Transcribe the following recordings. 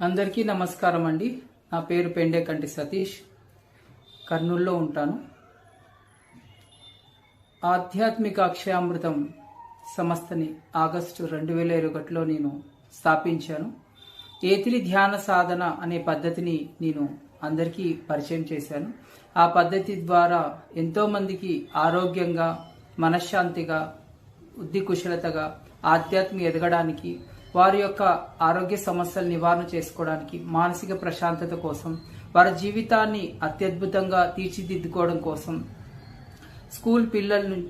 అందరికీ నమస్కారం అండి నా పేరు పెండేకంటి సతీష్. కర్నూల్లో ఉంటాను. ఆధ్యాత్మిక అక్షయామృతం సంస్థని ఆగస్టు రెండు వేల ఇరవై ఒకటిలో నేను స్థాపించాను. ఏతిలి ధ్యాన సాధన అనే పద్ధతిని నేను అందరికీ పరిచయం చేశాను. ఆ పద్ధతి ద్వారా ఎంతోమందికి ఆరోగ్యంగా మనశ్శాంతిగా బుద్ధి కుశలతగా ఆధ్యాత్మిక ఎదగడానికి వారి యొక్క ఆరోగ్య సమస్యలు నివారణ చేసుకోవడానికి మానసిక ప్రశాంతత కోసం వారి జీవితాన్ని అత్యద్భుతంగా తీర్చిదిద్దుకోవడం కోసం స్కూల్ పిల్లల ను-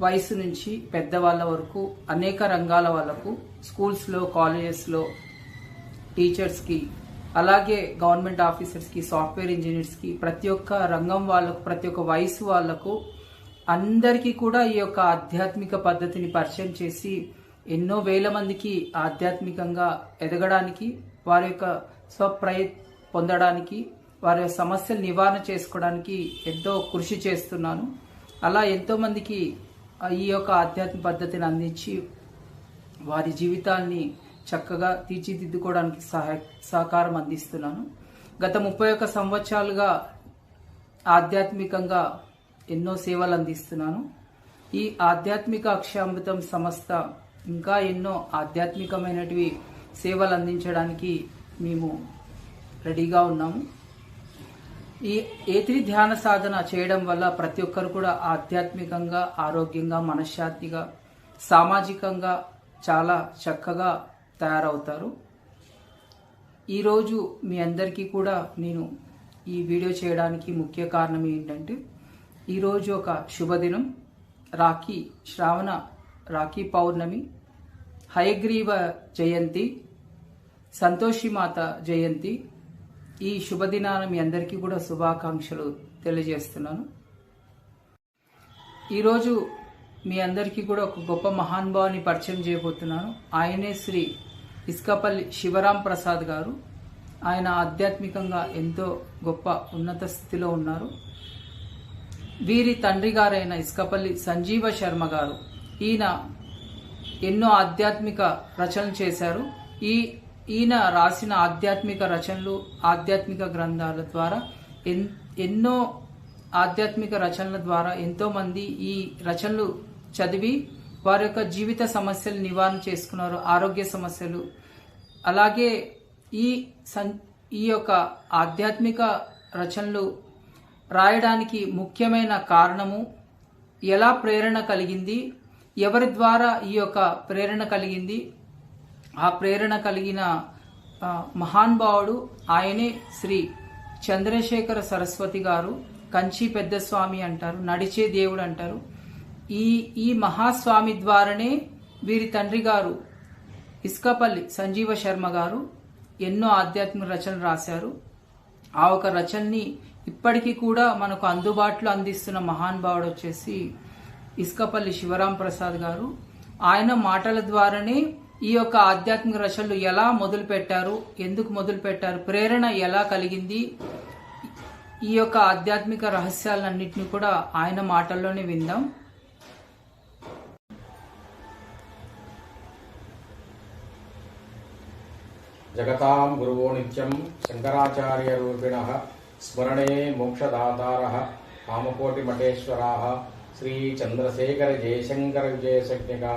వయసు నుంచి పెద్దవాళ్ళ వరకు అనేక రంగాల వాళ్ళకు స్కూల్స్లో కాలేజెస్లో టీచర్స్కి అలాగే గవర్నమెంట్ ఆఫీసర్స్కి సాఫ్ట్వేర్ ఇంజనీర్స్కి ప్రతి ఒక్క రంగం వాళ్ళకు ప్రతి ఒక్క వయసు వాళ్ళకు అందరికీ కూడా ఈ యొక్క ఆధ్యాత్మిక పద్ధతిని పరిచయం చేసి ఎన్నో వేల మందికి ఆధ్యాత్మికంగా ఎదగడానికి వారి యొక్క స్వప్రయ పొందడానికి వారి యొక్క సమస్యలు నివారణ చేసుకోవడానికి ఎంతో కృషి చేస్తున్నాను. అలా ఎంతో మందికి ఈ యొక్క ఆధ్యాత్మిక పద్ధతిని అందించి వారి జీవితాల్ని చక్కగా తీర్చిదిద్దుకోవడానికి సహాయ సహకారం అందిస్తున్నాను. గత ముప్పై ఒక్క సంవత్సరాలుగా ఆధ్యాత్మికంగా ఎన్నో సేవలు అందిస్తున్నాను. ఈ ఆధ్యాత్మిక అక్షామృతం సంస్థ ఇంకా ఎన్నో ఆధ్యాత్మికమైనటివి సేవలు అందించడానికి మేము రెడీగా ఉన్నాము. ఈ ఏత్రి ధ్యాన సాధన చేయడం వల్ల ప్రతి ఒక్కరు కూడా ఆధ్యాత్మికంగా ఆరోగ్యంగా మనశ్శాంతిగా సామాజికంగా చాలా చక్కగా తయారవుతారు. ఈరోజు మీ అందరికీ కూడా నేను ఈ వీడియో చేయడానికి ముఖ్య కారణం ఏంటంటే ఈరోజు ఒక శుభదినం. రాఖీ శ్రావణ రాఖీ పౌర్ణమి హయగ్రీవ జయంతి సంతోషిమాత జయంతి. ఈ శుభదినాన మీ అందరికీ కూడా శుభాకాంక్షలు తెలియజేస్తున్నాను. ఈరోజు మీ అందరికీ కూడా ఒక గొప్ప మహానుభావుని పరిచయం చేయబోతున్నాను. ఆయనే శ్రీ ఇస్కపల్లి శివరాం ప్రసాద్ గారు. ఆయన ఆధ్యాత్మికంగా ఎంతో గొప్ప ఉన్నత స్థితిలో ఉన్నారు. వీరి తండ్రి గారైన ఇస్కపల్లి సంజీవ శర్మ గారు ఈయన ఎన్నో ఆధ్యాత్మిక రచనలు చేశారు. ఈ ఈయన రాసిన ఆధ్యాత్మిక రచనలు ఆధ్యాత్మిక గ్రంథాల ద్వారా ఎన్- ఎన్నో ఆధ్యాత్మిక రచనల ద్వారా ఎంతోమంది ఈ రచనలు చదివి వారి యొక్క జీవిత సమస్యలు నివారణ చేసుకున్నారు ఆరోగ్య సమస్యలు. అలాగే ఈ సన్ ఈ యొక్క ఆధ్యాత్మిక రచనలు రాయడానికి ముఖ్యమైన కారణము ఎలా ప్రేరణ కలిగింది ఎవరి ద్వారా ఈ యొక్క ప్రేరణ కలిగింది? ఆ ప్రేరణ కలిగిన ఆ, మహానుభావుడు ఆయనే శ్రీ చంద్రశేఖర సరస్వతి గారు. కంచి పెద్ద స్వామి అంటారు నడిచే దేవుడు అంటారు. ఈ ఈ మహాస్వామి ద్వారానే వీరి తండ్రి గారు ఇస్కపల్లి సంజీవ శర్మ గారు ఎన్నో ఆధ్యాత్మిక రచనలు రాశారు. ఆ ఒక రచనని ఇప్పటికీ కూడా మనకు అందుబాటులో అందిస్తున్న మహానుభావుడు వచ్చేసి ఇస్కపల్లి శివరాం ప్రసాద్ గారు. ఆయన మాటల ద్వారానే ఈ యొక్క ఆధ్యాత్మిక రచనలు ఎలా మొదలు పెట్టారు ఎందుకు మొదలుపెట్టారు ప్రేరణ ఎలా కలిగింది ఈ యొక్క ఆధ్యాత్మిక రహస్యాలన్నింటినీ కూడా ఆయన మాటల్లోనే విందాం. జగతాం గురువో నిత్యం శంకరాచార్యరూపిణ స్మరణే మోక్షదాతార కామకోటిమఠేశ్వరా శ్రీ చంద్రశేఖర జయశంకర విజయసజ్ఞకా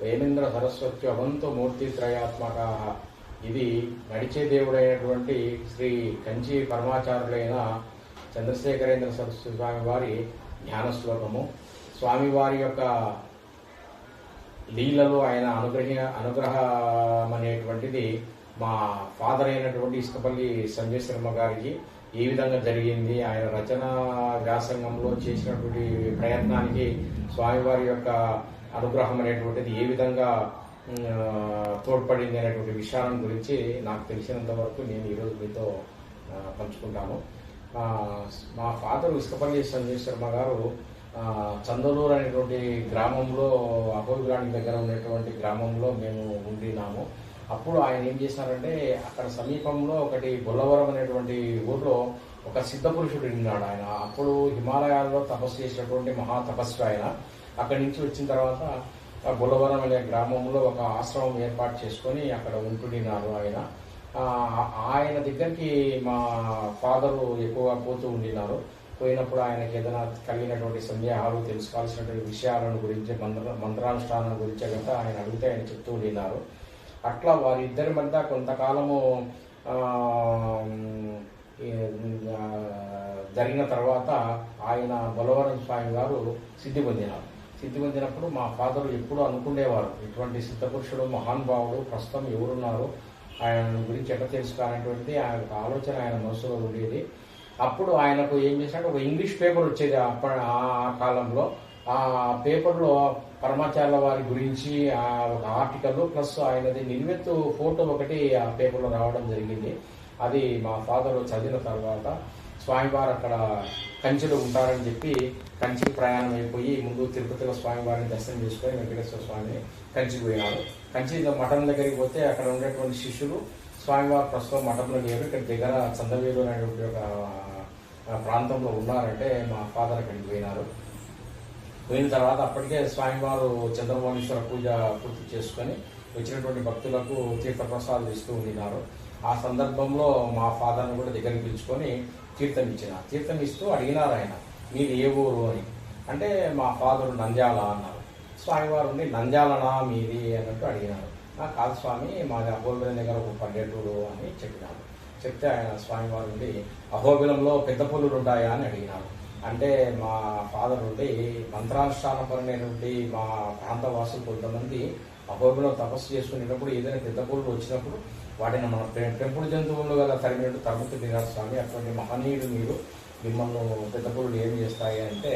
వేమేంద్ర సరస్వత్యవంతు మూర్తిత్రయాత్మకా ఇది నడిచే దేవుడైనటువంటి శ్రీ కంచి పరమాచారులైన చంద్రశేఖరేంద్ర సరస్వతి స్వామి వారి జ్ఞాన శ్లోకము స్వామివారి యొక్క లీలలో ఆయన అనుగ్రహ అనుగ్రహం అనేటువంటిది మా ఫాదర్ అయినటువంటి ఇసుకపల్లి సంజయ్ శర్మ గారికి ఏ విధంగా జరిగింది. ఆయన రచన వ్యాసంగంలో చేసినటువంటి ప్రయత్నానికి స్వామివారి యొక్క అనుగ్రహం అనేటువంటిది ఏ విధంగా తోడ్పడింది అనేటువంటి విషయాలను గురించి నాకు తెలిసినంత వరకు నేను ఈరోజు మీతో పంచుకుంటాను. మా ఫాదర్ ఇసుకపల్లి సంజయ్ శర్మ గారు చందలూరు అనేటువంటి గ్రామంలో అహోబిలాని దగ్గర ఉన్నటువంటి గ్రామంలో మేము ఉండినాము. అప్పుడు ఆయన ఏం చేశారంటే అక్కడ సమీపంలో ఒకటి బొల్లవరం అనేటువంటి ఊర్లో ఒక సిద్ధ పురుషుడు ఉన్నాడు ఆయన. అప్పుడు హిమాలయాల్లో తపస్సు చేసినటువంటి మహా తపస్వి ఆయన. అక్కడి నుంచి వచ్చిన తర్వాత బుల్లవరం అనే గ్రామంలో ఒక ఆశ్రమం ఏర్పాటు చేసుకొని అక్కడ ఉంటున్నారు ఆయన. ఆయన దగ్గరికి మా ఫాదరు ఎక్కువగా పోతూ ఉండినారు. పోయినప్పుడు ఆయనకి ఏదైనా కలిగినటువంటి సందేహాలు తెలుసుకోవాల్సినటువంటి విషయాలను గురించి మంత్ర మంత్రానుష్ఠానం గురించి కనుక ఆయన అడిగితే ఆయన చెప్తూ ఉండినారు. అట్లా వారిద్దరి మధ్య కొంతకాలము జరిగిన తర్వాత ఆయన బలవరం స్వామి గారు సిద్ధి పొందినారు. సిద్ధి పొందినప్పుడు మా ఫాదర్ ఎప్పుడూ అనుకునేవారు ఇటువంటి సిద్ధపురుషుడు మహానుభావుడు ప్రస్తుతం ఎవరున్నారు? ఆయన గురించి ఎట్లా తెలుసుకోవాలనేటువంటిది ఆయన ఒక ఆలోచన ఆయన మనసులో ఉండేది. అప్పుడు ఆయనకు ఏం చేశాడు ఒక ఇంగ్లీష్ పేపర్ వచ్చేది అప్ప- ఆ కాలంలో. ఆ పేపర్లో పరమాచార్య వారి గురించి ఆ ఒక ఆర్టికల్ ప్లస్ ఆయనది నిలువెత్తు ఫోటో ఒకటి ఆ పేపర్లో రావడం జరిగింది. అది మా ఫాదర్ చదివిన తర్వాత స్వామివారు అక్కడ కంచిలో ఉంటారని చెప్పి కంచికి ప్రయాణం అయిపోయి ముందు తిరుపతిలో స్వామివారిని దర్శనం చేసుకొని వెంకటేశ్వర స్వామిని కంచికి పోయినారు. కంచి మఠం దగ్గరికి పోతే అక్కడ ఉండేటువంటి శిష్యులు స్వామివారు ప్రస్తుతం మఠంలో లేరు. ఇక్కడ దగ్గర చందవేలు అనేటువంటి ఒక ప్రాంతంలో ఉన్నారంటే మా ఫాదర్ అక్కడికి పోయినారు. పోయిన తర్వాత అప్పటికే స్వామివారు చంద్రమౌళీశ్వర పూజ పూర్తి చేసుకొని వచ్చినటువంటి భక్తులకు తీర్థప్రసాదాలు ఇస్తూ ఉండినారు. ఆ సందర్భంలో మా ఫాదర్ను కూడా దగ్గర పిలుచుకొని తీర్థం ఇచ్చిన. తీర్థం ఇస్తూ అడిగినారు ఆయన మీది ఏ ఊరు అని? అంటే మా ఫాదర్ నంద్యాల అన్నారు. స్వామివారు ఉండి నంద్యాలనా మీది? అన్నట్టు అడిగినారు. నా కాదు స్వామి మాది అహోబిలం దగ్గర ఒక పల్లెటూరు అని చెప్పినారు. చెప్తే ఆయన స్వామివారు ఉండి అహోబిలంలో పెద్ద పొల్లులు ఉంటాయా? అని అడిగినారు. అంటే మా ఫాదర్ ఉండి మంత్రానుష్ఠానపరమైనటువంటి మా ప్రాంత వాసులు కొంతమంది అహోబిలో తపస్సు చేసుకునేటప్పుడు ఏదైనా పెద్ద వచ్చినప్పుడు వాటిని మన పెంపుడు జంతువులు కదా తరిగినట్టు తరుగుతూ తినారు స్వామి. అటువంటి మహనీయుడు మీరు మిమ్మల్ని పెద్ద పుల్లు ఏం చేస్తాయి అంటే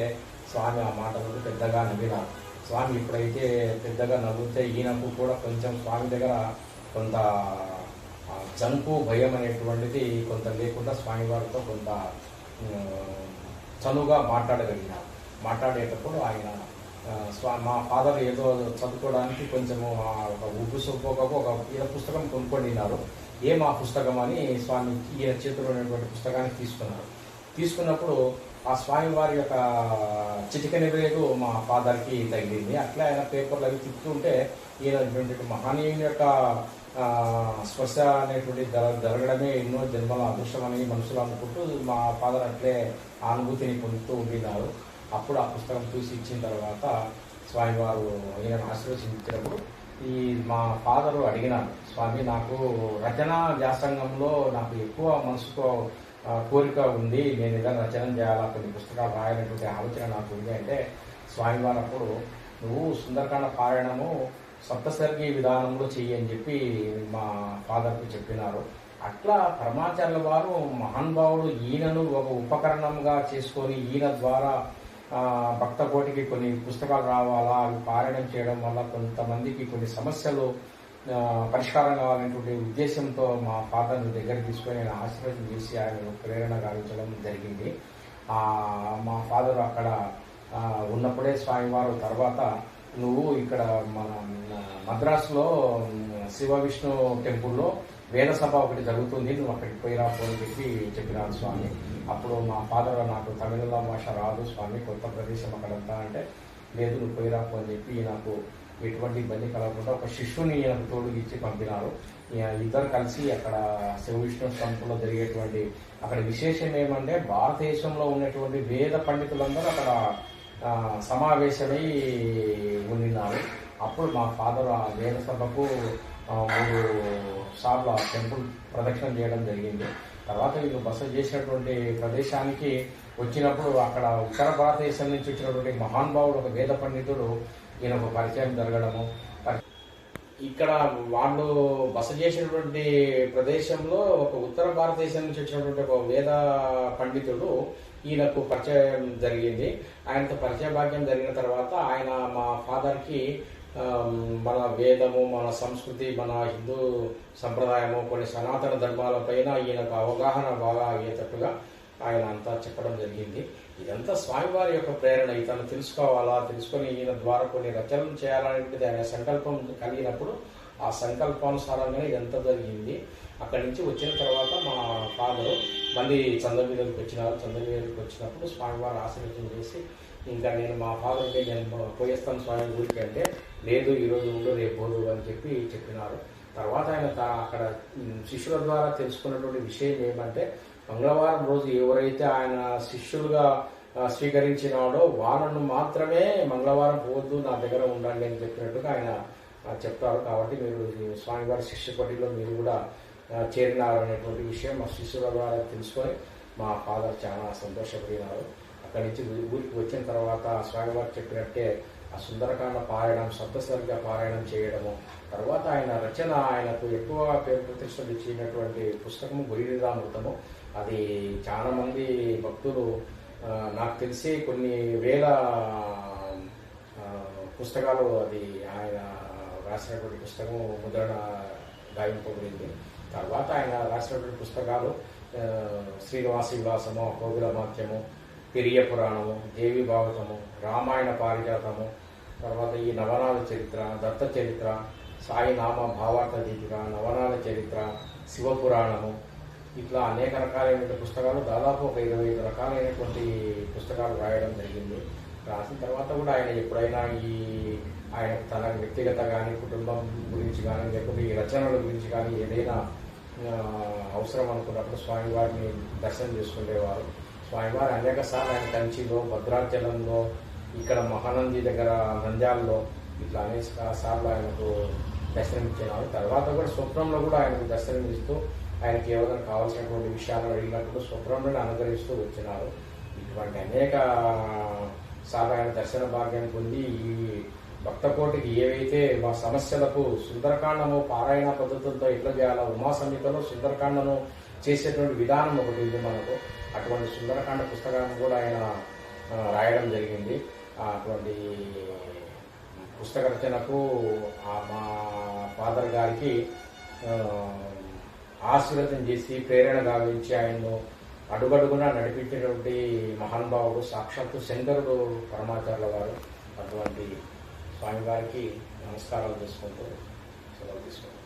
స్వామి ఆ మాటలు పెద్దగా నవ్వినారు. స్వామి ఇప్పుడైతే పెద్దగా నవ్వుతే ఈయనకు కూడా కొంచెం స్వామి దగ్గర కొంత జంపు జంకు భయం అనేటువంటిది కొంత లేకుండా స్వామివారితో కొంత చనువుగా మాట్లాడగలిగినారు మాట్లాడేటప్పుడు ఆయన స్వా మా ఫాదర్ ఏదో చదువుకోవడానికి కొంచెము ఆ, ఒక ఉప్పు ఒక ఈయన పుస్తకం కొనుక్కొనిన్నారు ఏం ఆ పుస్తకం అని స్వామి ఈయన చేతిలో ఉన్నటువంటి పుస్తకాన్ని తీసుకున్నారు. తీసుకున్నప్పుడు ఆ స్వామి వారి యొక్క చిటిక నివేదు మా ఫాదర్కి తగిలింది. అట్లా ఆయన పేపర్లు అవి తిప్పుతుంటే ఈయన మహనీయుని యొక్క స్పర్శ అనేటువంటి జర- జరగడమే ఎన్నో జన్మల అదృష్టం అని మనుషులు అనుకుంటూ మా ఫాదర్ అట్లే అనుభూతిని పొందుతూ ఉండినారు. అప్పుడు ఆ పుస్తకం చూసి ఇచ్చిన తర్వాత స్వామివారు ఈయన ఆశీర్వదించినప్పుడు ఈ మా ఫాదరు అడిగినారు స్వామి నాకు రచన వ్యాసంగంలో నాకు ఎక్కువ మనసుతో కోరిక ఉంది. నేను ఏదైనా రచన చేయాలా? కొన్ని పుస్తకాలు రాయాలనేటువంటి ఆలోచన నాకు ఉంది. అంటే స్వామివారు అప్పుడు నువ్వు సుందరకాండ పారాయణము సప్తసర్గి విధానంలో చెయ్యి అని చెప్పి మా ఫాదర్కి చెప్పినారు. అట్లా పరమాచార్యుల వారు మహానుభావుడు ఈయనను ఒక ఉపకరణంగా చేసుకొని ఈయన ద్వారా భక్త కోటికి కొన్ని పుస్తకాలు రావాలా అవి పారాయణం చేయడం వల్ల కొంతమందికి కొన్ని సమస్యలు పరిష్కారం కావాలనేటువంటి ఉద్దేశంతో మా ఫాదర్ని దగ్గర తీసుకొని ఆయన ఆశీర్వదం చేసి ఆయన ప్రేరణ గావించడం జరిగింది. మా ఫాదర్ అక్కడ ఉన్నప్పుడే స్వామివారు తర్వాత నువ్వు ఇక్కడ మన మద్రాసులో శివ విష్ణు టెంపుల్లో వేద సభ ఒకటి జరుగుతుంది. నువ్వు అక్కడికి పోయి రాపు అని చెప్పి చెప్పినాను స్వామి. అప్పుడు మా ఫాదర్ నాకు తమిళ భాష రాదు స్వామి కొత్త ప్రదేశం అక్కడంతా అంటే లేదు నువ్వు పోయి రాపు అని చెప్పి నాకు ఎటువంటి ఇబ్బంది కలగకుండా ఒక శిష్యుని నాకు తోడు ఇచ్చి పంపినారు. ఇద్దరు కలిసి అక్కడ శివ విష్ణు టెంపుల్లో జరిగేటువంటి అక్కడ విశేషం ఏమంటే భారతదేశంలో ఉన్నటువంటి వేద పండితులందరూ అక్కడ సమావేశమై ఉండినారు. అప్పుడు మా ఫాదర్ ఆ దేవసభకు సభకు మూడు సార్లు ఆ టెంపుల్ ప్రదక్షిణ చేయడం జరిగింది. తర్వాత వీళ్ళు బస చేసినటువంటి ప్రదేశానికి వచ్చినప్పుడు అక్కడ ఉత్తర భారతదేశం నుంచి వచ్చినటువంటి మహానుభావుడు ఒక వేద పండితుడు ఈయనకు పరిచయం జరగడము. ఇక్కడ వాళ్ళు బస చేసినటువంటి ప్రదేశంలో ఒక ఉత్తర భారతదేశం నుంచి వచ్చినటువంటి ఒక వేద పండితుడు ఈయనకు పరిచయం జరిగింది. ఆయనతో పరిచయ భాగ్యం జరిగిన తర్వాత ఆయన మా ఫాదర్కి మన వేదము మన సంస్కృతి మన హిందూ సంప్రదాయము కొన్ని సనాతన ధర్మాలపైన ఈయనకు అవగాహన బాగా అయ్యేటట్టుగా ఆయన అంతా చెప్పడం జరిగింది. ఇదంతా స్వామివారి యొక్క ప్రేరణ. ఇతను తెలుసుకోవాలా? తెలుసుకొని ఈయన ద్వారా కొన్ని రచనలు చేయాలనేది ఆయన సంకల్పం కలిగినప్పుడు ఆ సంకల్పానుసారంగానే ఇదంతా జరిగింది. అక్కడి నుంచి వచ్చిన తర్వాత మా ఫాదరు మళ్ళీ చంద్రగిరికి వచ్చినారు. చంద్రగిరికి వచ్చినప్పుడు స్వామివారు ఆశీర్వచనం చేసి ఇంకా నేను మా ఫాదర్కి నేను పోయేస్తాను స్వామి ఊరికి అంటే లేదు ఈరోజు ఉండు రేపు పోదు అని చెప్పి చెప్పినారు. తర్వాత ఆయన అక్కడ శిష్యుల ద్వారా తెలుసుకున్నటువంటి విషయం ఏమంటే మంగళవారం రోజు ఎవరైతే ఆయన శిష్యులుగా స్వీకరించినాడో వాళ్ళను మాత్రమే మంగళవారం పోవద్దు నా దగ్గర ఉండండి అని చెప్పినట్టుగా ఆయన చెప్తారు. కాబట్టి మీరు స్వామివారి శిష్య పట్టిలో మీరు కూడా చేరినారనేటువంటి విషయం మా శిష్యుల ద్వారా తెలుసుకొని మా ఫాదర్ చాలా సంతోషపడినారు. అక్కడి నుంచి ఊరికి వచ్చిన తర్వాత స్వామివారు చెప్పినట్టే ఆ సుందరకాండ పారాయణం సప్తసరిగా పారాయణం చేయడము. తర్వాత ఆయన రచన ఆయనకు ఎక్కువ పేరు ప్రతిష్టలు ఇచ్చినటువంటి పుస్తకము గురిరామృతము అది చాలా మంది భక్తులు నాకు తెలిసి కొన్ని వేల పుస్తకాలు అది ఆయన రాసినటువంటి పుస్తకం ముద్రణ గాయింపబడింది తర్వాత ఆయన రాసినటువంటి పుస్తకాలు శ్రీనివాస విలాసము కోగుల మాత్యము పెరియ పురాణము దేవి భాగవతము రామాయణ పారిజాతము తర్వాత ఈ నవనాల చరిత్ర దత్త చరిత్ర సాయి నామ భావార్థ దీపిక నవనాల చరిత్ర శివపురాణము ఇట్లా అనేక రకాలైనటువంటి పుస్తకాలు దాదాపు ఒక ఇరవై ఐదు రకాలైనటువంటి పుస్తకాలు రాయడం జరిగింది. రాసిన తర్వాత కూడా ఆయన ఎప్పుడైనా ఈ ఆయన తన వ్యక్తిగత కానీ కుటుంబం గురించి కానీ లేకుంటే ఈ రచనల గురించి కానీ ఏదైనా అవసరం అనుకున్నప్పుడు స్వామివారిని దర్శనం చేసుకునేవారు. స్వామివారు అనేక సార్లు ఆయన కంచిలో భద్రాచలంలో ఇక్కడ మహానంది దగ్గర నంద్యాలలో ఇట్లా అనేక సార్లు ఆయనకు దర్శనం ఇచ్చేవారు తర్వాత కూడా స్వప్నంలో కూడా ఆయనకు దర్శనం ఇస్తూ ఆయనకి ఏమైనా కావాల్సినటువంటి విషయాలు అడిగినప్పుడు స్వప్నంలోనే అనుగ్రహిస్తూ వచ్చినారు. ఇటువంటి అనేక సార్లు ఆయన దర్శన భాగ్యం పొంది ఈ భక్తకోటికి ఏవైతే మా సమస్యలకు సుందరకాండము పారాయణ పద్ధతులతో ఎట్లా చేయాలో ఉమా సంహితలో సుందరకాండను చేసేటువంటి విధానం ఒకటి ఉంది మనకు. అటువంటి సుందరకాండ పుస్తకాన్ని కూడా ఆయన రాయడం జరిగింది. అటువంటి పుస్తక రచనకు మా ఫాదర్ గారికి ఆశీర్వదం చేసి ప్రేరణ గావించి ఆయన్ను అడుగడుగునా నడిపించినటువంటి మహానుభావుడు సాక్షాత్తు శంకరుడు పరమాచార్యుల వారు. అటువంటి స్వామివారికి నమస్కారాలు చేసుకుంటూ సెలవు తీసుకుంటారు